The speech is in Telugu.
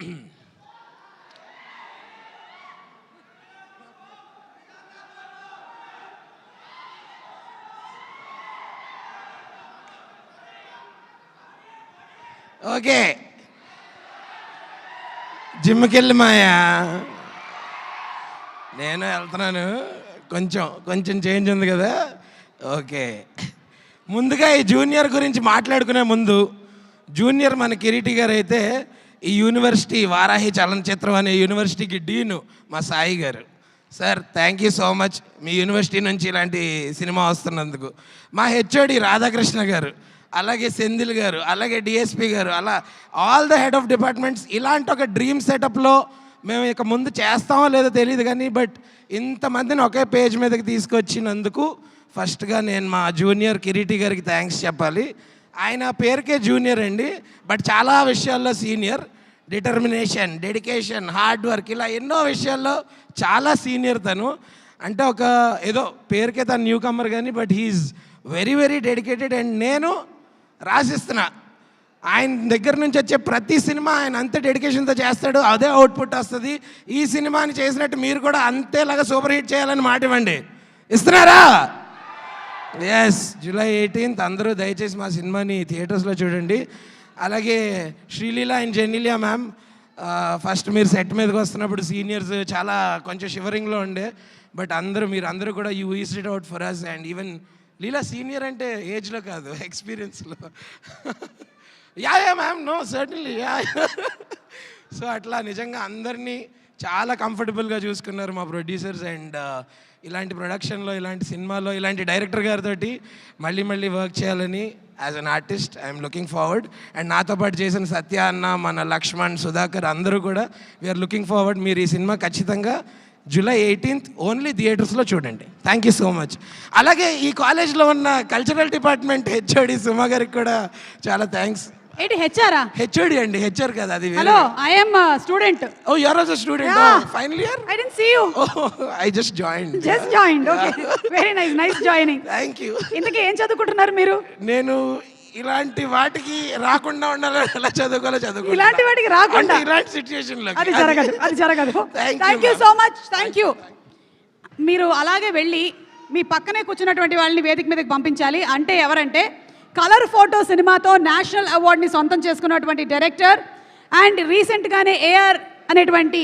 ఓకే. జిమ్కి వెళ్ళి మాయా. నేను వెళ్తున్నాను. కొంచెం కొంచెం చేంజ్ ఉంది కదా. ఓకే. ముందుగా ఈ జూనియర్ గురించి మాట్లాడుకునే ముందు జూనియర్ మన కిరీటి గారు అయితే ఈ యూనివర్సిటీ వారాహి చలనచిత్రం అనే యూనివర్సిటీకి డీను మా Sai garu. Sir thank you so much me university నుంచి ఇలాంటి సినిమా వస్తున్నందుకు. మా హెచ్ఓడి రాధాకృష్ణ గారు అలాగే సెందిల్ గారు అలాగే డిఎస్పి గారు అలా all the head of departments ఇలాంటి ఒక డ్రీమ్ సెటప్లో మేము ఇక ముందు చేస్తామో లేదో తెలియదు కానీ బట్ ఇంతమందిని ఒకే పేజ్ మీదకి తీసుకొచ్చినందుకు ఫస్ట్గా నేను మా జూనియర్ కిరీటి గారికి థ్యాంక్స్ చెప్పాలి. ఆయన పేరుకే జూనియర్ అండి బట్ చాలా విషయాల్లో senior determination dedication hard work ఇలా ఎన్నో విషయాల్లో చాలా సీనియర్ తను. అంటే ఒక ఏదో పేరుకే తను న్యూ కమర్ కానీ but he is very very dedicated and నేను రాసిస్తున్నా. ఆయన దగ్గర నుంచి వచ్చే ప్రతి సినిమా ఆయన అంత డెడికేషన్తో చేస్తాడు అదే అవుట్పుట్ వస్తుంది. ఈ సినిమాని చేసినట్టు మీరు కూడా అంతేలాగా సూపర్ హిట్ చేయాలని మాట ఇవ్వండి. ఇస్తున్నారా? ఎస్ జూలై ఎయిటీన్త్ అందరూ దయచేసి మా సినిమాని థియేటర్స్లో చూడండి. అలాగే Sreeleela and Genelia ma'am first మీరు సెట్ మీదకి వస్తున్నప్పుడు సీనియర్స్ చాలా కొంచెం షివరింగ్లో ఉండే. బట్ అందరూ మీరు అందరూ కూడా you is it out for us and even Leela senior అంటే ఏజ్లో కాదు ఎక్స్పీరియన్స్లో yeah yeah ma'am no certainly yeah so అట్లా నిజంగా అందరినీ చాలా కంఫర్టబుల్గా చూసుకున్నారు మా ప్రొడ్యూసర్స్ అండ్ uh, ఇలాంటి ప్రొడక్షన్లో ఇలాంటి సినిమాలో ఇలాంటి డైరెక్టర్ గారితో మళ్ళీ మళ్ళీ వర్క్ చేయాలని as an artist I'm looking forward and నాతో పాటు చేసిన సత్య అన్న మన లక్ష్మణ్ సుధాకర్ అందరూ కూడా వీఆర్ లుకింగ్ ఫార్వర్డ్ మీరు ఈ సినిమా ఖచ్చితంగా జూలై ఎయిటీన్త్ ఓన్లీ థియేటర్స్లో చూడండి. థ్యాంక్ యూ సో మచ్ అలాగే ఈ కాలేజ్లో ఉన్న కల్చరల్ డిపార్ట్మెంట్ హెచ్ఓడి సుమా గారికి కూడా చాలా థ్యాంక్స్ ఏంటి హెచ్ఆరా హెచ్ఓడి అండి హెచ్ఆర్ కదా అది hello I'm student oh you're also student. Final year I didn't see you I just join just join okay very nice nice joining thank you ఇంతకీ ఏం చదువుకుంటున్నారు మీరు? నేను ఇలాంటి వాటికి రాకుండా ఉండాలి? ఎలా చదువుకోవాలో చదువుకో ఇలాంటి వాటికి రాకుండా? ఇలాంటి సిచ్యుయేషన్లో అది జరగదు అది జరగదు. Thank you. So much thank you మీరు అలాగే వెళ్ళి మీ పక్కనే కూర్చున్నటువంటి వాళ్ళని వేదిక మీదకి పంపించాలి. అంటే ఎవరంటే కలర్ ఫోటో సినిమాతో నేషనల్ అవార్డ్ని సొంతం చేసుకున్నటువంటి డైరెక్టర్ అండ్ రీసెంట్గానే ఏఆర్ అనేటువంటి